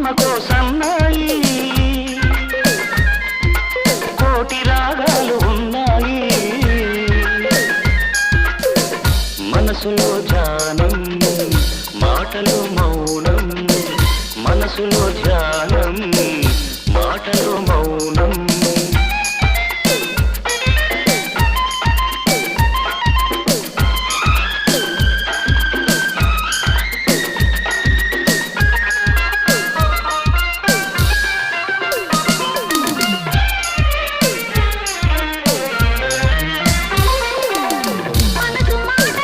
జన్మకో సన్నాయి కోటి రాగాలు ఉన్నాయి. మనసులో ధ్యానం మాటలు మౌనం. మనసులో ధ్యానం.